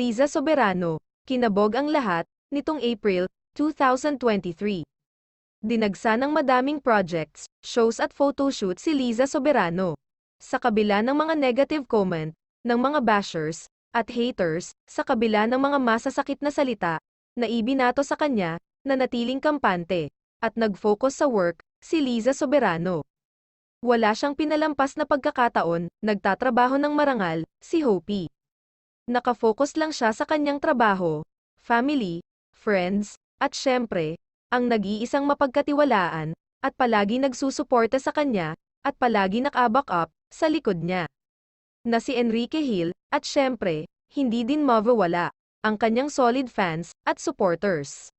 Liza Soberano, kinabog ang lahat, nitong April 2023. Dinagsa ng madaming projects, shows at photoshoot si Liza Soberano. Sa kabila ng mga negative comment, ng mga bashers, at haters, sa kabila ng mga masasakit na salita, na ibinato sa kanya, na natiling kampante, at nag-focus sa work, si Liza Soberano. Wala siyang pinalampas na pagkakataon, nagtatrabaho ng marangal, si Hopi. Nakafocus lang siya sa kanyang trabaho, family, friends, at syempre, ang nag-iisang mapagkatiwalaan, at palagi nagsusuporta sa kanya, at palagi naka-back up, sa likod niya. Na si Enrique Hill, at syempre, hindi din mawawala, ang kanyang solid fans, at supporters.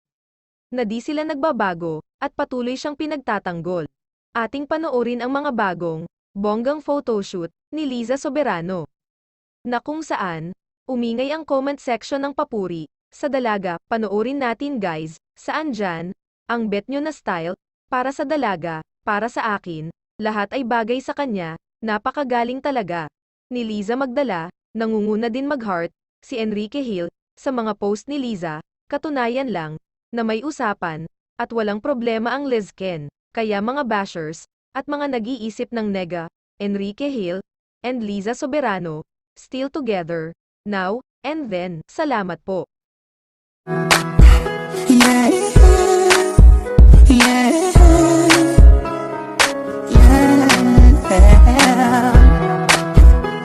Na di sila nagbabago, at patuloy siyang pinagtatanggol. Ating panoorin ang mga bagong, bonggang photoshoot, ni Liza Soberano. Na kung saan, umingay ang comment section ng papuri, sa dalaga, panoorin natin guys, saan dyan, ang bet nyo na style, para sa dalaga, para sa akin, lahat ay bagay sa kanya, napakagaling talaga. Ni Liza Magdala, nangunguna din mag-heart, si Enrique Hill, sa mga post ni Liza, katunayan lang, na may usapan, at walang problema ang Lizken, kaya mga bashers, at mga nag-iisip ng nega, Enrique Hill, and Liza Soberano, still together, now, and then, salamat po.